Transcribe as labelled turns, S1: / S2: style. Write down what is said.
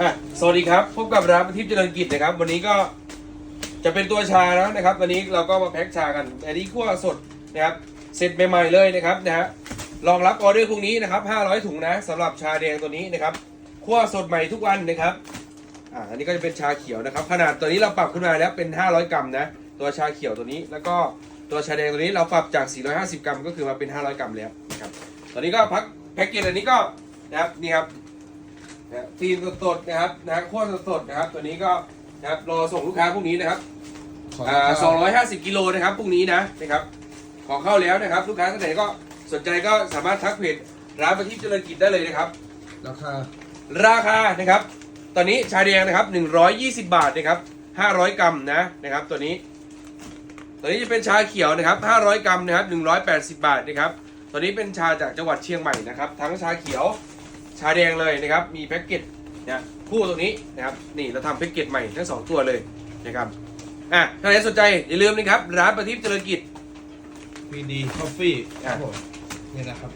S1: อะสวัสดีครับ พบกับร้านประทีปเจริญกิจนะครับ วันนี้ก็จะเป็นตัวชาแล้วนะครับวันนี้เราก็มาแพ็คชากันอันนี้คั่วสดนะครับเสร็จใหม่ๆเลยนะครับนะฮะรองรับออเดอร์พรุ่งนี้นะครับ 500 ถุงนะสำหรับชาแดงตัวนี้นะครับคั่วสดใหม่ทุกวันนะครับอ่าอันนี้ก็จะเป็นชาเขียวนะครับ ขนาดตัวนี้เราปรับขึ้นมาแล้วเป็น 500 กรัมนะตัวชาเขียวตัวนี้ แล้วก็ตัวชาแดงตัวนี้เราปรับจาก 450 กรัมก็คือมาเป็น 500 กรัมแล้วนะครับตอนนี้ก็พักแพ็กเกจอันนี้ก็นะครับนี่ครับ นะฟิล์มสดๆนะครับนะขั้วสดๆนะครับ ตัวนี้ก็นะครับรอส่งลูกค้าพรุ่งนี้นะครับอ่า250กิโลนะครับพรุ่งนี้นะนะครับ ขอเข้าแล้วนะครับ ลูกค้าท่านไหนก็สนใจก็สามารถทักเพจร้านประทีปเจริญกิจได้เลยนะครับ
S2: ราคา
S1: ราคานะครับ ตอนนี้ชาแดงนะครับ120บาทนะครับ500กรัมนะนะครับ ตัวนี้ ตัวนี้จะเป็นชาเขียวนะครับ500กรัมนะครับ180บาทนะครับ ตัวนี้เป็นชาจากจังหวัดเชียงใหม่นะครับ ทั้งชาเขียวชาแดงเลยนะครับ มีแพ็กเกจนะคู่ตรงนี้นะครับ นี่เราทำแพ็กเกจใหม่ทั้งสองตัวเลยนะครับ อะถ้าใครสนใจอย่าลืมนะครับร้านประทีปเจริญกิจ
S2: พีดีคอฟฟี่
S1: อะ
S2: ผมนี่นะครับ